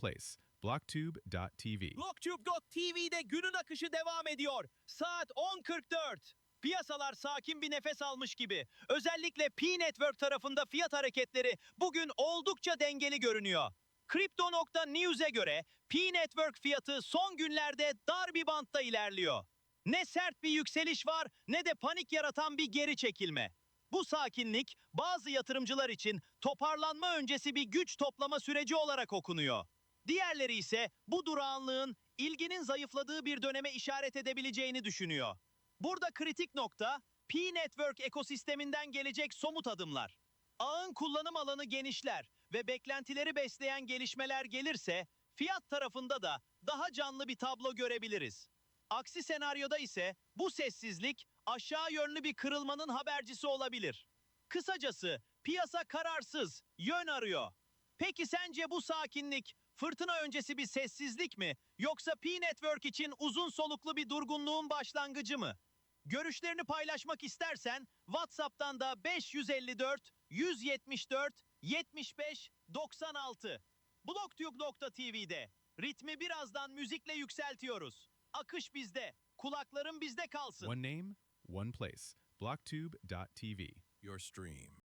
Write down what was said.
place. Blocktube.tv. BlogTube.tv'de günün akışı devam ediyor. Saat 10.44. Piyasalar sakin bir nefes almış gibi. Özellikle P-Network tarafında fiyat hareketleri bugün oldukça dengeli görünüyor. Crypto.news'e göre P-Network fiyatı son günlerde dar bir bantta ilerliyor. Ne sert bir yükseliş var ne de panik yaratan bir geri çekilme. Bu sakinlik bazı yatırımcılar için toparlanma öncesi bir güç toplama süreci olarak okunuyor. Diğerleri ise bu durağanlığın ilginin zayıfladığı bir döneme işaret edebileceğini düşünüyor. Burada kritik nokta P-Network ekosisteminden gelecek somut adımlar. Ağın kullanım alanı genişler ve beklentileri besleyen gelişmeler gelirse fiyat tarafında da daha canlı bir tablo görebiliriz. Aksi senaryoda ise bu sessizlik aşağı yönlü bir kırılmanın habercisi olabilir. Kısacası piyasa kararsız, yön arıyor. Peki sence bu sakinlik fırtına öncesi bir sessizlik mi yoksa P-Network için uzun soluklu bir durgunluğun başlangıcı mı? Görüşlerini paylaşmak istersen WhatsApp'tan da 554 174 75 96 Blogtube.tv'de ritmi birazdan müzikle yükseltiyoruz. Akış bizde, kulakların bizde kalsın. One name, one place. Blocktube.tv. Your stream.